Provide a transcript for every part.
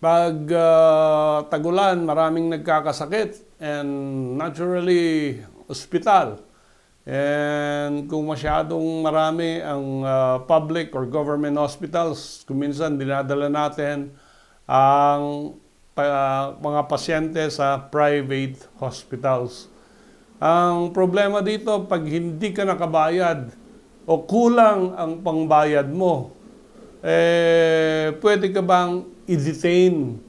Pag ah, tagulan, maraming nagkakasakit and naturally, ospital. And kung masyadong marami ang ah, public or government hospitals, kuminsan dinadala natin ang pa- mga pasyente sa private hospitals. Ang problema dito, pag hindi ka nakabayad o kulang ang pangbayad mo, eh, pwede ka bang i-detain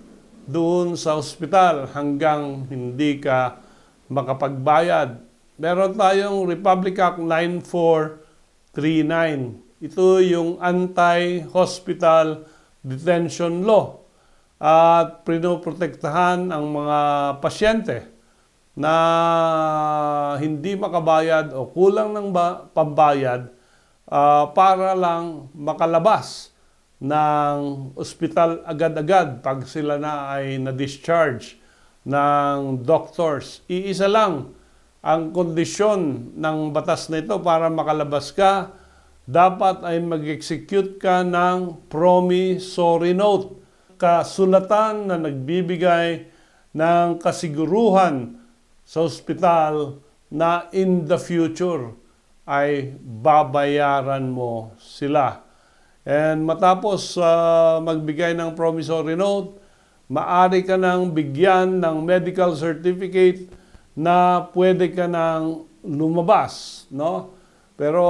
doon sa ospital hanggang hindi ka makapagbayad. Meron tayong Republic Act 9439. Ito yung anti-hospital detention law at pinoprotektahan ang mga pasyente na hindi makabayad o kulang ng ba- pambayad ah, para lang makalabas ng ospital agad-agad pag sila na ay na-discharge ng doctors. Iisa lang ang kondisyon ng batas na ito para makalabas ka, dapat ay mag-execute ka ng promissory note, kasulatan na nagbibigay ng kasiguruhan sa ospital na in the future ay babayaran mo sila. And matapos ah, magbigay ng promissory note, maari ka nang bigyan ng medical certificate na pwede ka nang lumabas, no? Pero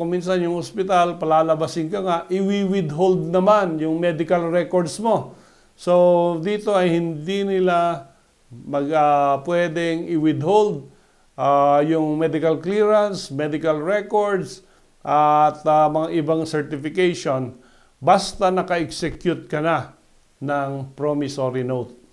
kung minsan yung ospital, palalabasin ka nga, iwi-withhold naman yung medical records mo. So dito ay hindi nila mag, ah, pwedeng i-withhold ah, yung medical clearance, medical records, at ah, mga ibang certification basta naka-execute ka na ng promissory note.